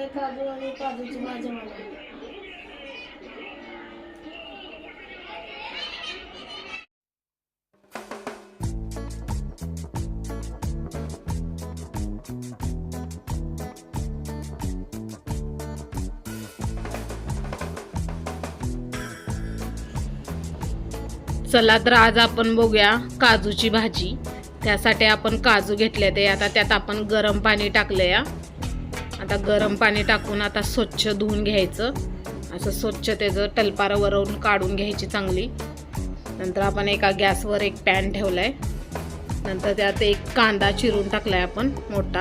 ते काजू आणि काजूची भाजी बनवली. चला तर आज आपण बघूया काजूची भाजी. त्यासाठी आपण काजू घेतले ते आता त्यात आपण गरम पाणी टाकलं या आता गरम पाणी टाकून आता स्वच्छ धुवून घ्यायचं. असं स्वच्छ त्याचं टलपारं वरवून काढून घ्यायची चांगली. नंतर आपण एका गॅसवर एक पॅन ठेवला आहे नंतर त्यात एक कांदा चिरून टाकलाय आपण मोठा.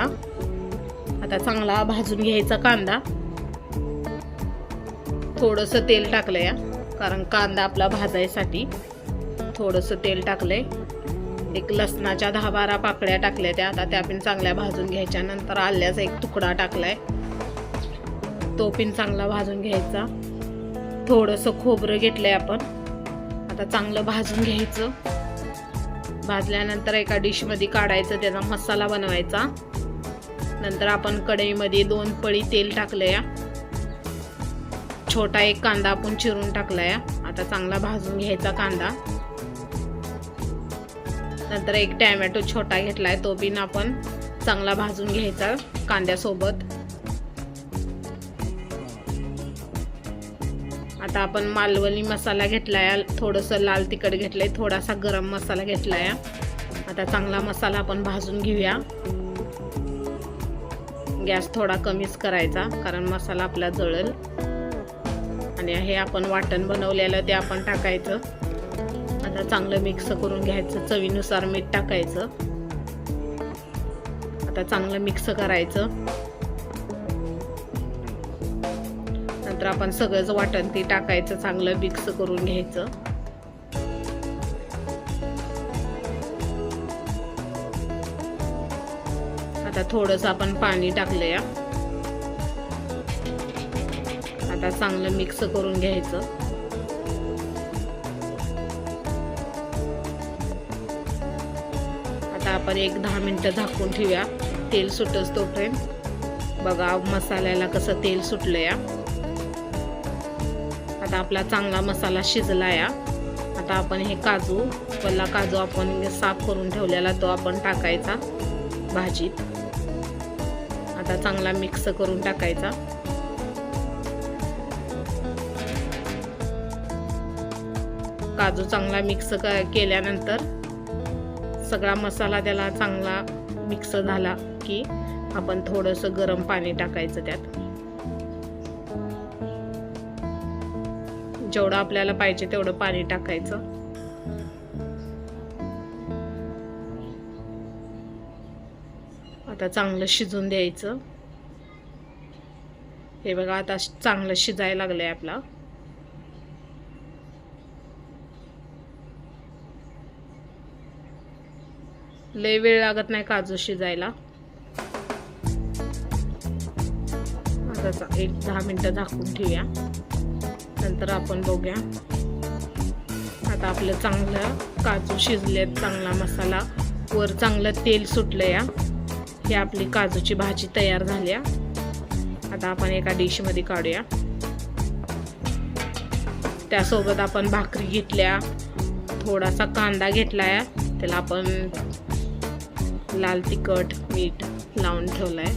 आता चांगला भाजून घ्यायचा कांदा. थोडंसं तेल टाकलं या कारण कांदा आपला भाजायसाठी थोडंसं तेल टाकलंय. एक लसणाच्या दहा बारा पाकळ्या टाकल्या त्या. आता त्या पण चांगल्या भाजून घ्यायच्या. नंतर आल्याचा एक तुकडा टाकलाय. तो पण चांगला भाजून घ्यायचा. थोडंसं खोबरं घेतलंय आपण. आता चांगलं भाजून घ्यायचं. भाजल्यानंतर एका डिशमध्ये काढायचं त्याचा मसाला बनवायचा. नंतर आपण कढईमध्ये दोन पळी तेल टाकलं या छोटा एक कांदा आपण चिरून टाकलाय. आता चांगला भाजून घ्यायचा कांदा. नंतर एक टॅमॅटो छोटा घेतलाय तो बिन आपण चांगला भाजून घ्यायचा कांद्यासोबत. आता आपण मालवणी मसाला घेतलाय थोडंसं लाल तिखट घेतलंय थोडासा गरम मसाला घेतलाय. आता चांगला मसाला आपण भाजून घेऊया. गॅस थोडा कमीच करायचा कारण मसाला आपला जळेल. आणि हे आपण वाटण बनवलेलं ते आपण टाकायचं. आता चांगलं मिक्स करून घ्यायचं चवीनुसार मीठ टाकायचं. आता चांगलं मिक्स करायचं. नंतर आपण सगळंच वाटण ते टाकायचं चांगलं मिक्स करून घ्यायचं. आता थोडंसं आपण पाणी टाकलं या आता चांगलं मिक्स करून घ्यायचं. आता आपण एक दहा मिनटं झाकून ठेवूया. तेल सुटच तोपर्यंत. बघा मसाल्याला कसं तेल सुटलं या आता आपला चांगला मसाला शिजला या आता आपण हे काजू पल्ला काजू आपण साफ करून ठेवलेला तो आपण टाकायचा भाजीत. आता चांगला मिक्स करून टाकायचा. काजू चांगला मिक्स केल्यानंतर सगळा मसाला त्याला चांगला मिक्स झाला की आपण थोडंसं गरम पाणी टाकायचं त्यात. जेवढं आपल्याला पाहिजे तेवढं पाणी टाकायचं. आता चांगलं शिजून द्यायचं. हे बघा आता चांगलं शिजायला लागलंय आपला. लय वेळ लागत नाही काजू शिजायला. आता चा- एक दहा मिनिटं झाकून ठेवूया. नंतर आपण बघूया. आता आपलं चांगलं काजू शिजलेत चांगला मसाला. वर चांगलं तेल सुटलं या. हे आपली काजूची भाजी तयार झाली आता आपण एका डिशमध्ये काढूया. त्यासोबत आपण भाकरी घेतल्या. थोडासा कांदा घेतलाय त्याला आपण लाल तिखट मीठ लावून ठेवलाय.